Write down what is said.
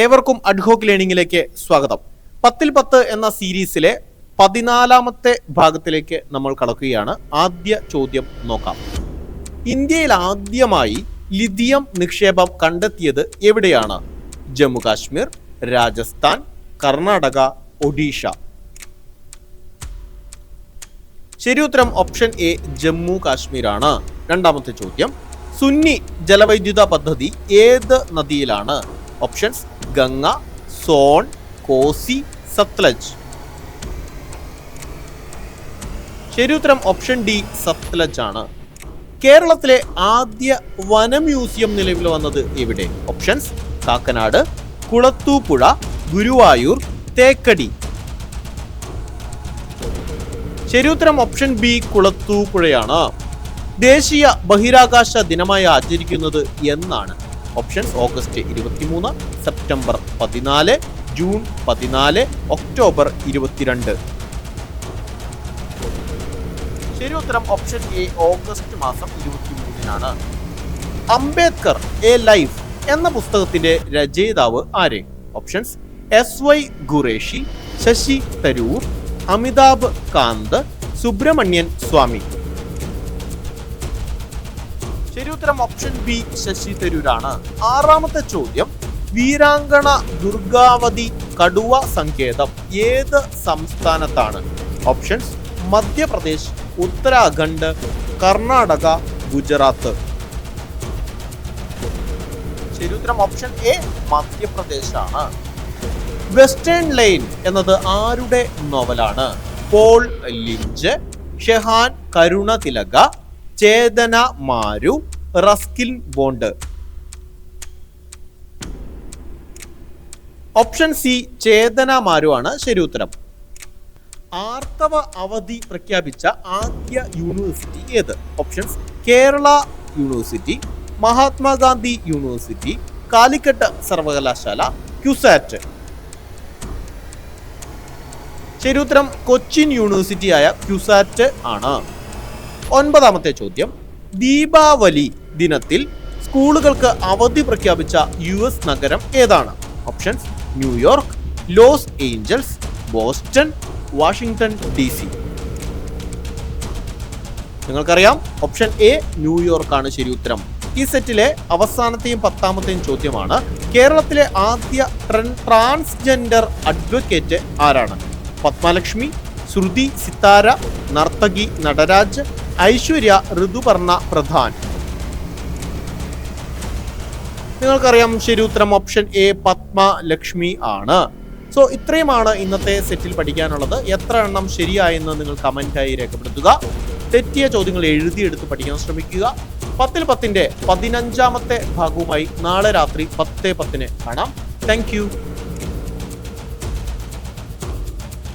ഏവർക്കും അഡ്ഹോക്ക് ലേണിംഗിലേക്ക് സ്വാഗതം. പത്തിൽ പത്ത് എന്ന സീരീസിലെ പതിനാലാമത്തെ ഭാഗത്തിലേക്ക് നമ്മൾ കടക്കുകയാണ്. ആദ്യ ചോദ്യം നോക്കാം. ഇന്ത്യയിൽ ആദ്യമായി ലിഥിയം നിക്ഷേപം കണ്ടെത്തിയത് എവിടെയാണ്? ജമ്മു കാശ്മീർ രാജസ്ഥാൻ കർണാടക ഒഡീഷ. ശരി ഉത്തരം ഓപ്ഷൻ എ ജമ്മു കാശ്മീരാണ്. രണ്ടാമത്തെ ചോദ്യം സുന്നി ജലവൈദ്യുത പദ്ധതി ഏത് നദിയിലാണ്? ഓപ്ഷൻസ് ഗംഗ സോൺ കോസി സത്ലജ്. ശരിയുത്തരം ഓപ്ഷൻ ഡി സത്ലജ് ആണ്. കേരളത്തിലെ ആദ്യ വന മ്യൂസിയം നിലവിൽ വന്നത് എവിടെ? ഓപ്ഷൻസ് കാക്കനാട് കുളത്തൂപ്പുഴ ഗുരുവായൂർ തേക്കടി. ശരിയുത്തരം ഓപ്ഷൻ ബി കുളത്തൂപ്പുഴയാണ്. ദേശീയ ബഹിരാകാശ ദിനമായി ആചരിക്കുന്നത് എന്നാണ്. ഓപ്ഷൻസ് ഓഗസ്റ്റ് ഇരുപത്തിമൂന്ന് സെപ്റ്റംബർ പതിനാല് ജൂൺ പതിനാല് ഒക്ടോബർ ഇരുപത്തിരണ്ട്. ശരി ഉത്തരം ഓപ്ഷൻ എ ഓഗസ്റ്റ് മാസം ഇരുപത്തിമൂന്നിനാണ്. അംബേദ്കർ എ ലൈഫ് എന്ന പുസ്തകത്തിന്റെ രചയിതാവ് ആര്? Options S Y Qureshi Shashi Tharoor Amitabh Kant Subramanian Swamy. ശരി ഉത്തരം ഓപ്ഷൻ ബി ശശി തരൂരാണ്. ആറാമത്തെ ചോദ്യം വീരാങ്കണ ദുർഗാവതി കടുവ സങ്കേതം ഏത് സംസ്ഥാനത്താണ്? ഓപ്ഷൻസ് മധ്യപ്രദേശ് ഉത്തരാഖണ്ഡ് കർണാടക ഗുജറാത്ത്. ശരി ഉത്തരം ഓപ്ഷൻ എ മധ്യപ്രദേശാണ്. വെസ്റ്റേൺ ലൈൻ എന്നത് ആരുടെ നോവലാണ് Paul Lynch Shehan Karunatilaka Chetna Maru Ruskin Bond. Option C Chetna Maru ആണ് ശരി ഉത്തരം. ആർത്തവ അവധി പ്രഖ്യാപിച്ച ആദ്യ യൂണിവേഴ്സിറ്റി ഏത്? Options Kerala university Mahatma Gandhi university Calicut സർവകലാശാല ക്യുസാറ്റ്. ശരി ഉത്തരം കൊച്ചിൻ യൂണിവേഴ്സിറ്റിയായ ക്യുസാറ്റ് ആണ്. ഒൻപതാമത്തെ ചോദ്യം. ദീപാവലി ദിനത്തിൽ സ്കൂളുകൾക്ക് അവധി പ്രഖ്യാപിച്ച യു എസ് നഗരം ഏതാണ്? Options New York Los Angeles Boston Washington D C. നിങ്ങൾക്കറിയാം ഓപ്ഷൻ എ ന്യൂയോർക്ക് ആണ് ശരി ഉത്തരം. ഈ സെറ്റിലെ അവസാനത്തെയും പത്താമത്തെയും ചോദ്യമാണ് കേരളത്തിലെ ആദ്യ ട്രാൻസ്ജെൻഡർ അഡ്വക്കേറ്റ് ആരാണ്? പത്മലക്ഷ്മി ശ്രുതി സിത്താര നർത്തകി നടരാജ് ഐശ്വര്യ ഋതുപർണ പ്രധാൻ. നിങ്ങൾക്കറിയാം ശരി ഉത്തരം ഓപ്ഷൻ എ പത്മ ലക്ഷ്മി ആണ്. സോ ഇത്രയുമാണ് ഇന്നത്തെ സെറ്റിൽ പഠിക്കാനുള്ളത്. എത്ര എണ്ണം ശരിയായെന്ന് നിങ്ങൾ കമന്റായി രേഖപ്പെടുത്തുക. തെറ്റിയ ചോദ്യങ്ങൾ എഴുതിയെടുത്ത് പഠിക്കാൻ ശ്രമിക്കുക. പത്തിൽ പത്തിന്റെ പതിനഞ്ചാമത്തെ ഭാഗവുമായി നാളെ രാത്രി പത്ത് പത്തിന് കാണാം. താങ്ക്